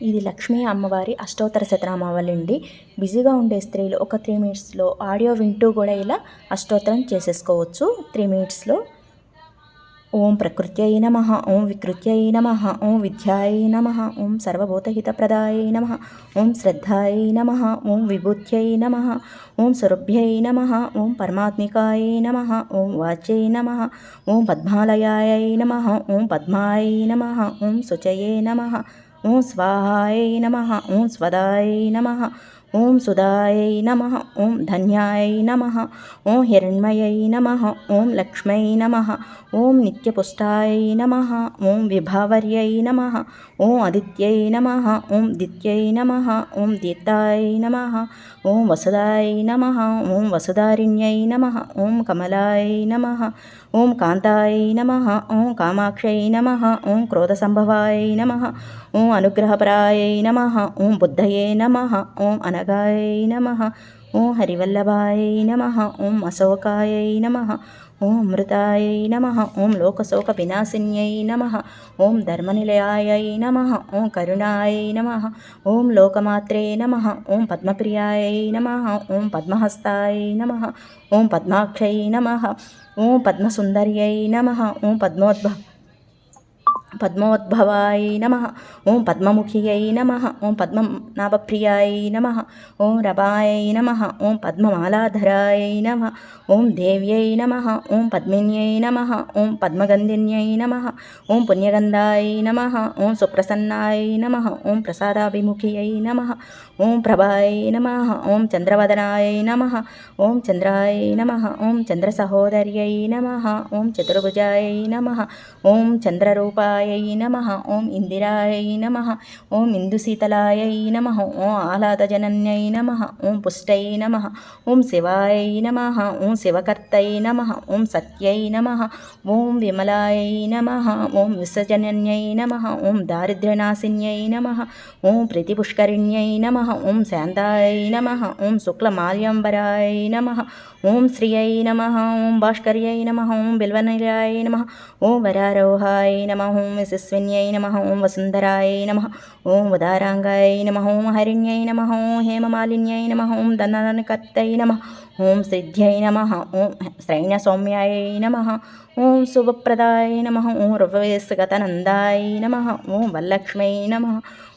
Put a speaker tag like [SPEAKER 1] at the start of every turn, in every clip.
[SPEAKER 1] ఇది లక్ష్మీ అమ్మవారి అష్టోత్తర శతనామావళి బిజీగా ఉండే స్త్రీలు ఒక త్రీ మినిట్స్లో ఆడియో వింటూ కూడా ఇలా అష్టోత్తరం చేసేసుకోవచ్చు త్రీ మినిట్స్లో ఓం ప్రకృత్యై నమ ఓం వికృత్యై నమ ఓం విద్యాయ నమ ఓం సర్వభూతహితప్రదాయ నమ ఓం శ్రద్ధాయ నమ ఓం విభూత్యై నమ ఓం స్వరభ్యై నమ ఓం పరమాత్మికాయ నమ ఓం వాచ్యై నమ ఓం పద్మాలయాయ నమ ఓం పద్మాయ నమ ఓం శుచయే నమ ఓం స్వాహాయ నమ ఓం స్వదాయ నమ ఓం సుధాయై నమ ఓం ధన్యాయ నమ ఓం హిరణ్మయై నమ ఓం లక్ష్మై నమ ఓం నిత్యపుష్టాయ నమ ఓం విభావర్యై నమ ఓం ఆదిత్యై నమ ఓం దిత్యై నమ ఓం దీప్తాయ నమ ఓం వసుదాయ నమ ఓం వసుధారిణ్యై నమ ఓం కమలాయ నమ ఓం కాంతాయ నమ ఓం కామాక్షై నమ ఓం క్రోధసంభవాయ నమ ఓం అనుగ్రహపరాయ నమ ఓం బుద్ధయే నమ ఓం అన అనగాయ నమ ఓం హరివల్లభాయ నమ ఓం అశోకాయ నమ ఓం అమృతాయ నమ ఓం లోకశోక వినాశిన్యై నమ ఓం ధర్మనిలయాయ నమ ఓం కరుణాయ నమ ఓం లోకమాత్రే నమ ఓం పద్మప్రియాయ నమ ఓం పద్మహస్తాయ నమ ఓం పద్మాక్షై నమ ఓం పద్మసుందర్యై నమ ఓం పద్మోద్భవ పద్మోద్భవాయ నమ ఓం పద్మముఖ్యై నమ ఓం పద్మనాభప్రియాయ నమ ఓం రవాయ నమ ఓం పద్మమాలాధరాయ నమ ఓం దేవ్యై నమ ఓం పద్మిన్యై నమ ఓం పద్మగంధిన్యై నమ ఓం పుణ్యగంధాయ నమ ఓం సుప్రసన్నాయ నమ ఓం ప్రసాదాభిముఖ్యై నమ ఓం ప్రభాయ నమ ఓం చంద్రవదనాయ నమ ఓం చంద్రాయ నమ ఓం చంద్రసహోదర్యై నమ ఓం చతుర్భుజాయ నమ ఓం చంద్రరూపాయ ఇందిరాయై నమ ఓం ఇందిరాయై నమ ఓం ఇందుశీతలాయై నమ ఓం ఆహ్లాదజనన్యై నమ ఓం పుష్టై నమ ఓం శివాయై నమ ఓం శివకర్తై నమ ఓం సత్యై నమ ఓం విమలాయై నమ ఓం విసజనన్యై నమ ఓం దారిద్ర్యనాశిన్యై నమ ఓం ప్రతిపుష్కరిణ్యై నమ ఓం శాంతాయ నమ ఓం శుక్లమాల్యంబరాయ నమ ఓం శ్రియై నమ ఓం భాస్కర్యై నమ ఓం బిల్వనిలాయ నమ ఓం వరారోహాయ నమ ఓం యశస్విన్యై నమ ఓం వసుంధరాయ నమ ఓం ఉదారాంగాయ నమ ఓం హరిణ్యై నమ ఓం హేమమాలిన్యై నమ ఓం ధనకర్తై నమ ఓం సిద్ధ్యై నమ ఓం శ్రైణ సౌమ్యాయ నమ ఓం శుభప్రదాయ నమ ఓం రవయస్గతనందాయ నమ ఓం వల్లక్ష్మై నమ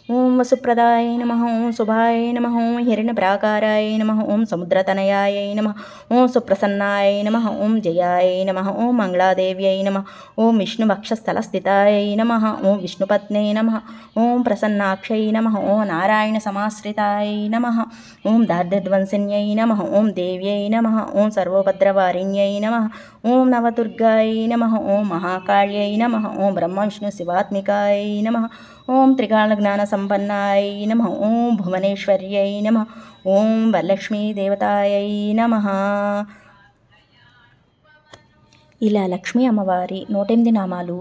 [SPEAKER 1] ఓం వసుప్రదాయ నమ ఓం శుభాయ నమ ఓం హిరణ్యప్రాకారాయ నమ ఓం సముద్రతనయాయ నమ ఓం సుప్రసన్నాయ నమ ఓం జయాయ నమ ఓం మంగళాదేవ్యై నమ ఓం విష్ణువక్షస్థలస్థితాయ నమ ఓం విష్ణుపత్నే నమ ఓం ప్రసన్నాక్షై నమ ఓం నారాయణ సమాశ్రితాయ నమ ఓం దార్ధధ్వంసిన్యై నమ ఓం దేవ్యై నమ ఓం సర్వభద్రవారిణ్యై నమ ఓం నవదుర్గాయ నమ ఓం మహాకాళ్యై నమ ఓం బ్రహ్మ విష్ణు శివాత్మికాయ నమ ఓం త్రికాళజ్ఞాన సంపన్నాయ నమ. ఓం భువనేశ్వర్యై నమ. ఓం వరలక్ష్మీదేవతాయై నమ. ఇలా లక్ష్మీ అమ్మవారి నూటెనిమిది నామాలు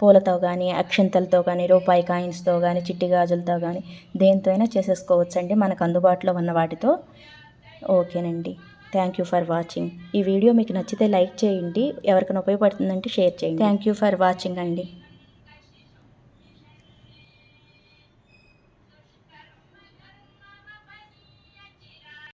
[SPEAKER 1] పూలతో కానీ అక్షంతలతో కానీ రూపాయి కాయిన్స్తో కానీ చిట్టి గాజులతో కానీ దేంతో అయినా చేసేసుకోవచ్చండి. మనకు అందుబాటులో ఉన్న వాటితో ఓకేనండి. Thank you for watching. ఈ వీడియో మీకు నచ్చితే లైక్ చేయండి. ఎవరికైనా ఉపయోగపడుతుందంటే షేర్ చేయండి. థ్యాంక్ యూ ఫర్ వాచింగ్ అండి.